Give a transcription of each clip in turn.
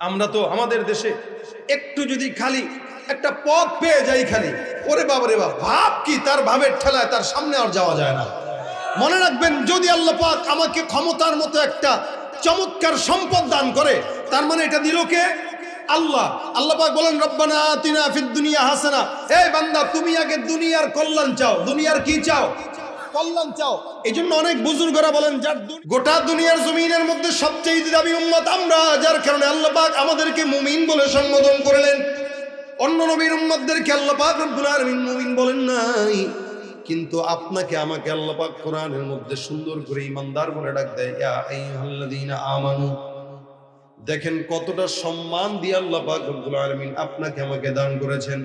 আমরা তো আমাদের দেশে একটু যদি খালি একটা পথ পেয়ে যাই খালি, ওরে বাবা রে বাবা, ভাব কি, তার ভাবের ঠেলায় তার সামনে আর যাওয়া যায় না। মনে রাখবেন, যদি আল্লাহ পাক আমাকে ক্ষমতার মতো একটা চমৎকার সম্পদ দান করে, তার মানে এটা দিল কে? আল্লাহ। আল্লাহ পাক বলেন, রব্বানা আতিনা ফিদ দুনিয়া হাসানা। এই বান্দা, তুমি আগে দুনিয়ার কল্যাণ চাও, দুনিয়ার কি চাও? কল্যাণ চাও এই জন্য অনেক বুজুর্গরা বলেন, যার গোটা দুনিয়ার জমিনের মধ্যে সবচেয়ে দাবি উম্মত আমরা, যার কারণে আল্লাহ পাক আমাদেরকে মুমিন বলে সম্বোধন করলেন। অন্য নবীর উম্মতদেরকে আল্লাহ পাক রব্বুল আলামিন মুমিন বলেন নাই। কিন্তু আপনাকে আমাকে আল্লাপাক কোরআনের মধ্যে সুন্দর করে ইমানদার বলে ডাক দেয় আমানু। দেখেন কতটা সম্মান দিয়ে আল্লাহ পাক আলামিন আপনাকে আমাকে দান করেছেন।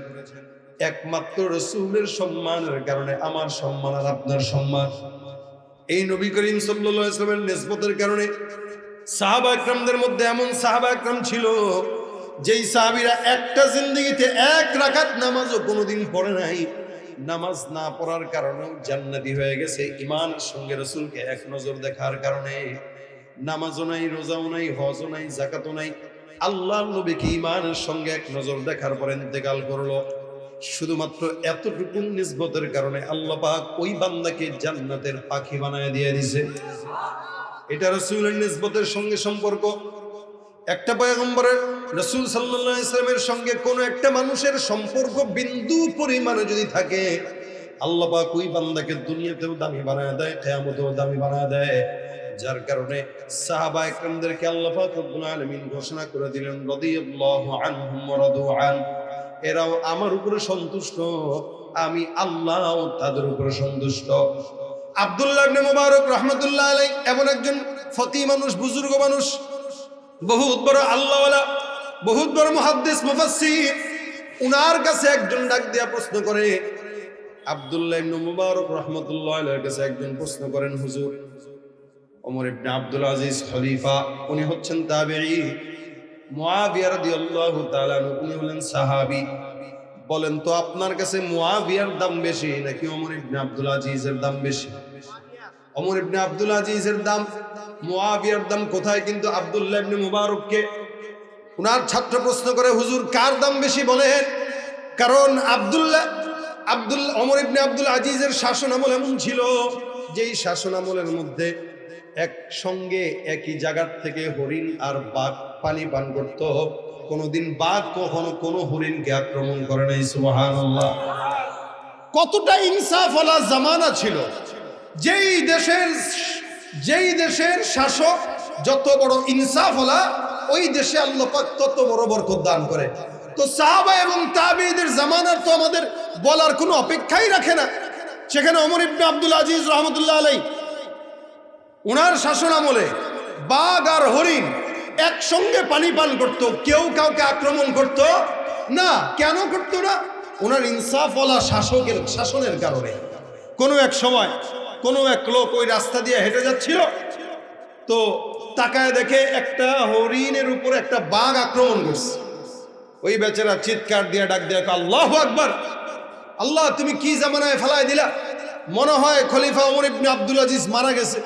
একমাত্র রসুলের সম্মানের কারণে, আমার সম্মান আর আপনার সম্মান। এই নবী করিম আলাইহি নিসবতের কারণে সাহাবা একরামদের মধ্যে এমন সাহাবা একরাম ছিল, যেই সাহাবিরা একটা জিন্দগিতে এক রাখাত নামাজও কোনোদিন পড়ে নাই। নামাজ না পড়ার কারণেও জান্নাতি হয়ে গেছে। ইমানের সঙ্গে রসুলকে এক নজর দেখার কারণে নামাজও নাই, রোজাও নাই, হজও নাই জাকাতও নাই। আল্লাহ নবীকে ইমানের সঙ্গে এক নজর দেখার পর ইন্তেকাল করল। শুধুমাত্র এতটুকু নিসবতের কারণে আল্লাহ পাক ওই বান্দাকে জান্নাতের পাখি বানায় দিয়ে দিছে এটা রসুলের নিসবতের সঙ্গে সম্পর্ক। একটা পয়গম্বরের রসুল সাল্লাহ ইসলামের সঙ্গে কোনো একটা মানুষের সম্পর্ক বিন্দু পরিমাণে যদি থাকে, আল্লাহ পাক ওই বান্দাকে দুনিয়াতেও দামি বানায় দেয়, কেয়ামতেও দামি বানায় দেয়। যার কারণে সাহাবা একরামদেরকে আল্লাহ পাক রব্বুল আলামিন ঘোষণা করে দিলেন, রাদিয়াল্লাহু আনহুম ওয়া রাদু আন। এরাও আমার উপরে সন্তুষ্ট। আমি আল্লাহ তাদের উপরে সন্তুষ্ট। আব্দুল্লাহ মুবারক রহমতুল্লাহ আলাই এমন একজন ফতি মানুষ, বুজুর্গ মানুষ। বহুত বড় আল্লাহওয়ালা, বহুত বড় মুহাদ্দিস, মুফাসসির। উনার কাছে একজন ডাক দিয়া প্রশ্ন করে, আব্দুল্লাহ ইবনে মুবারক রহমতুল্লাহ আলাইহির কাছে একজন প্রশ্ন করেন, হুজুর, ওমর ইবনে আব্দুল আজিজ খলিফা, উনি হচ্ছেন তাবেঈ। মুয়াবিয়া রাদিয়াল্লাহু তাআলা উনি হলেন সাহাবী। বলেন, তো আপনার কাছে মুয়াবিয়ার দাম বেশি নাকি ওমর ইবনে আব্দুল আজিজের দাম বেশি? ওমর ইবনে আব্দুল আজিজের দাম মুয়াবিয়ার দাম কোথায় কিন্তু আব্দুল্লাহ ইবনে মুবারককে উনার ছাত্র প্রশ্ন করে, হুজুর, কার দাম বেশি বলেন? কারণ আব্দুল্লাহ, আব্দুল, ওমর ইবনে আব্দুল আজিজের শাসন আমল এমন ছিল, যেই শাসন আমলের মধ্যে একসঙ্গে একই জায়গার থেকে হরিণ আর বাঘ পানি পান করত। কোনোদিন বাঘ কখনো কোনো হরিণকে আক্রমণ করে নাই, সুবহানাল্লাহ। কতটা ইনসাফওয়ালা জামানা ছিল। যেই দেশের যেই দেশের শাসক যত বড় ইনসাফওয়ালা ওই দেশে আল্লাহ পাক তত বড় বরকত দান করে। তো সাহাবা এবং তাবিদের জামানার তো আমাদের বলার কোনো অপেক্ষাই রাখে না। সেখানে অমর ইবনে আব্দুল আজিজ রহমতুল্লাহ আলাই ওনার শাসন আমলে বাঘ আর হরিণ একসঙ্গে পানি পান করত, কেউ কাউকে আক্রমণ করত। না, কেন করতো না? ওনার ইনসাফওয়ালা শাসকের, শাসনের কারণে। কোনো এক সময় কোনো এক লোক ওই রাস্তা দিয়ে হেঁটে যাচ্ছিল, তো তাকায় দেখে একটা হরিণের উপরে একটা বাঘ আক্রমণ করছে। ওই বেচারা চিৎকার দিয়ে ডাক দিয়ে আল্লাহ আকবার! আল্লাহ, তুমি কি জামানায় ফেলায় দিলা? মনে হয় খলিফা ওমর ইবনে আব্দুল আজিজ মারা গেছে।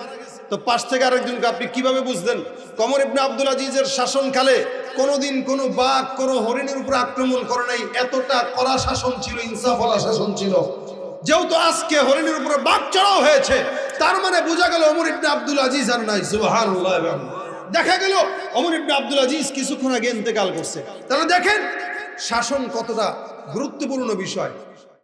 তো পাশ থেকে আরেকজনকে আপনি কীভাবে বুঝলেন? কমর ইবনে আব্দুল আজিজের শাসনকালে কোনোদিন কোনো বাঘ, কোনো হরিণের উপর আক্রমণ করে নাই। এতটা কড়া শাসন ছিল, ইনসাফওয়ালা শাসন ছিল। যেহেতু আজকে হরিণের উপরে বাঘ চড়াও হয়েছে, তার মানে বোঝা গেল অমর ইবনে আব্দুল আজিজ আর নাই। সুবহানাল্লাহ দেখা গেল অমর ইবনে আব্দুল আজিজ কিছুক্ষণ আগে ইন্তেকাল করছে। তাহলে দেখেন, শাসন কতটা গুরুত্বপূর্ণ বিষয়।